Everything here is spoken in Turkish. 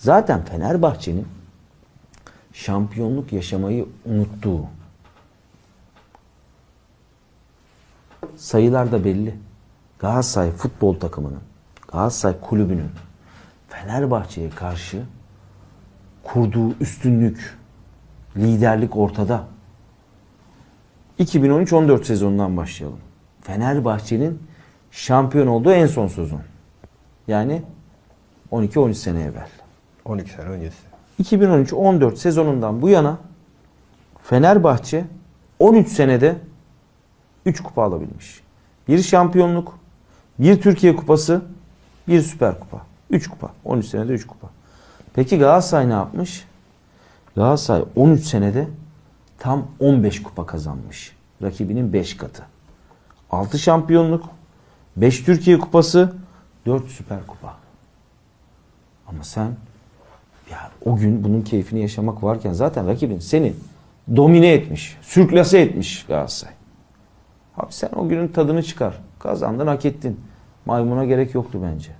Zaten Fenerbahçe'nin şampiyonluk yaşamayı unuttuğu sayılar da belli. Galatasaray futbol takımının, Galatasaray kulübünün Fenerbahçe'ye karşı kurduğu üstünlük, liderlik ortada. 2013-14 sezonundan başlayalım. Fenerbahçe'nin şampiyon olduğu en son sezon. Yani 12-13 sene evvel. 12 sene öncesi. 2013-14 sezonundan bu yana Fenerbahçe 13 senede 3 kupa alabilmiş. Bir şampiyonluk, bir Türkiye kupası, bir süper kupa. 3 kupa. 13 senede 3 kupa. Peki Galatasaray ne yapmış? Galatasaray 13 senede tam 15 kupa kazanmış. Rakibinin 5 katı. 6 şampiyonluk, 5 Türkiye kupası, 4 süper kupa. Ama sen ya o gün bunun keyfini yaşamak varken zaten rakibin seni domine etmiş, sürklase etmiş Galatasaray. Abi sen o günün tadını çıkar. Kazandın, hak ettin. Maymuna gerek yoktu bence.